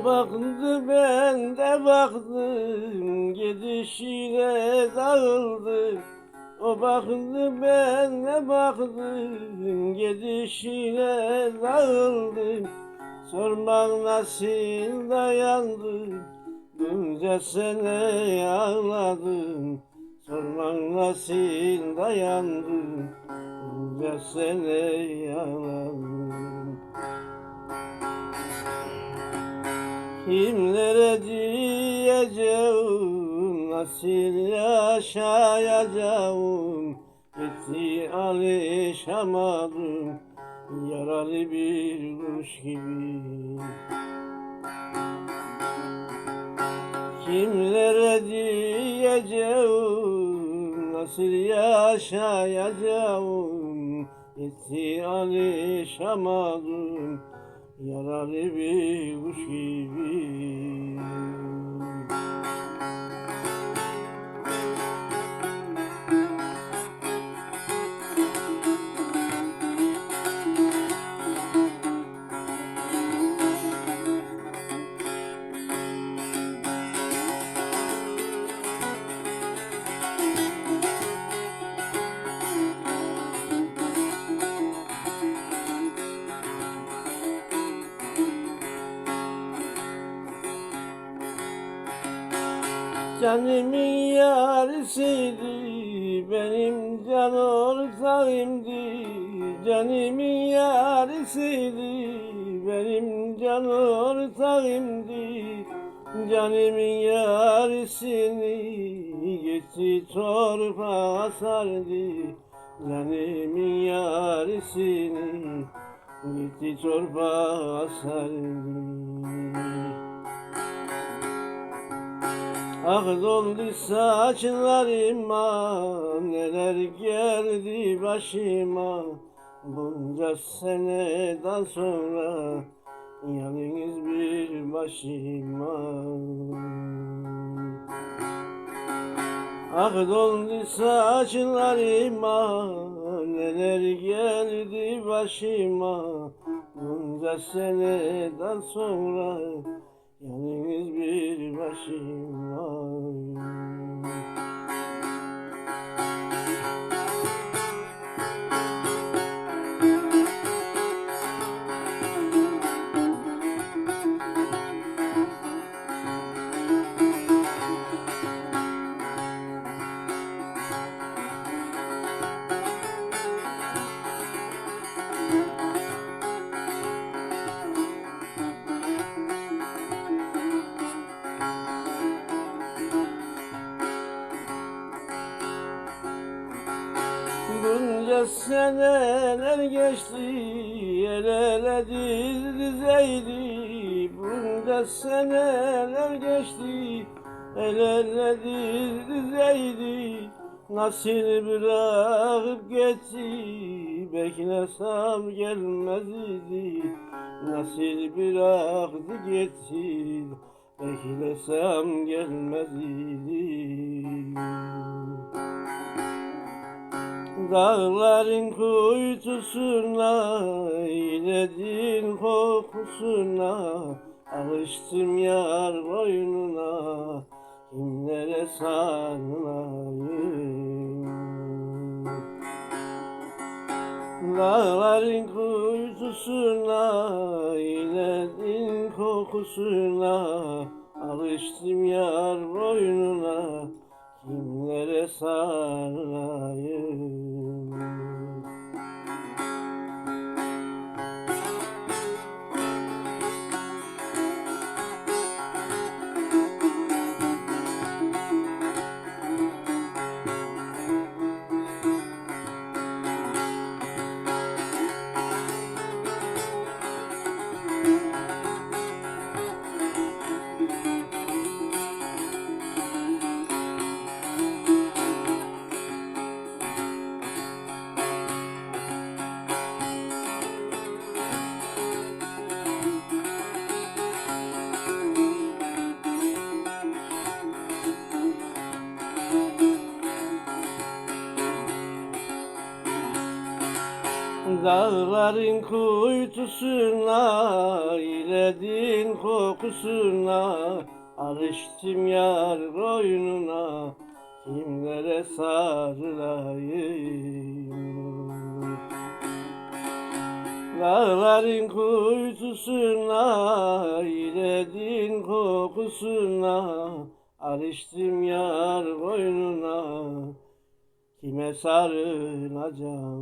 O baktı ben de baktım. Gidişine dağıldım O baktı ben de baktım. Gidişine dağıldım Sormak nasıl dayandım. Bunca sene ağladım. Sormak nasıl dayandım. Bunca sene ağladım Kimlere diyeceğim, nasıl yaşayacağım? Gitti alışamadım, yaralı bir kuş gibi. Kimlere diyeceğim, nasıl yaşayacağım? Gitti alışamadım, yaralı bir kuş gibi Canımın yarısıydı benim can ortağımdı Canımın yarısıydı benim can ortağımdı Canımın yarısını gitti torpağa sardı. Canımın yarısını gitti torpağa sardı Ah doldu saçlarıma neler geldi başıma. Bunca seneden sonra yalnız bir başıma. Ah doldu saçlarıma neler geldi başıma. Bunca seneden sonra yalnız bir başıma Bunca seneler geçti El ele diz dizeydi Bunca seneler geçti El ele diz dizeydi Nasıl bırakıp gitti Beklesem gelmez idi Nasıl bıraktı gitti Beklesem gelmez idi Dağların kuytusuna iledin kokusuna Alıştım yar boynuna Kimlere sarılayım? Dağların kuytusuna iledin kokusuna Alıştım yar boynuna Kimlere sarılayım Dağların kuytusuna, iledin kokusuna Alıştım yar boynuna, kimlere sarılayım? Dağların kuytusuna, iledin kokusuna Alıştım yar boynuna, kime sarılacağım